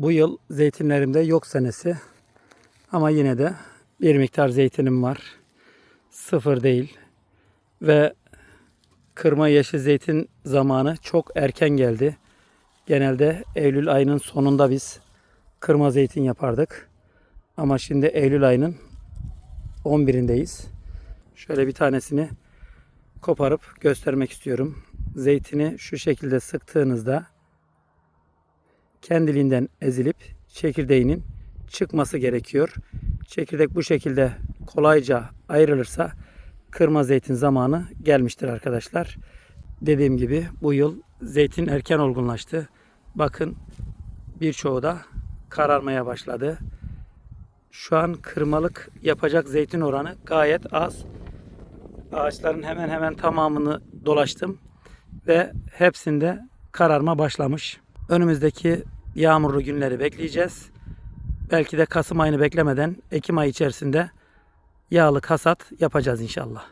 Bu yıl zeytinlerimde yok senesi. Ama yine de bir miktar zeytinim var. Sıfır değil. Ve kırma yeşil zeytin zamanı çok erken geldi. Genelde Eylül ayının sonunda biz kırma zeytin yapardık. Ama şimdi Eylül ayının 11'indeyiz. Şöyle bir tanesini koparıp göstermek istiyorum. Zeytini şu şekilde sıktığınızda kendiliğinden ezilip çekirdeğinin çıkması gerekiyor. Çekirdek bu şekilde kolayca ayrılırsa kırma zeytin zamanı gelmiştir arkadaşlar. Dediğim gibi bu yıl zeytin erken olgunlaştı. Bakın birçoğu da kararmaya başladı. Şu an kırmalık yapacak zeytin oranı gayet az. Ağaçların hemen hemen tamamını dolaştım ve hepsinde kararma başlamış. Önümüzdeki yağmurlu günleri bekleyeceğiz. Belki de Kasım ayını beklemeden Ekim ayı içerisinde yağlık hasat yapacağız inşallah.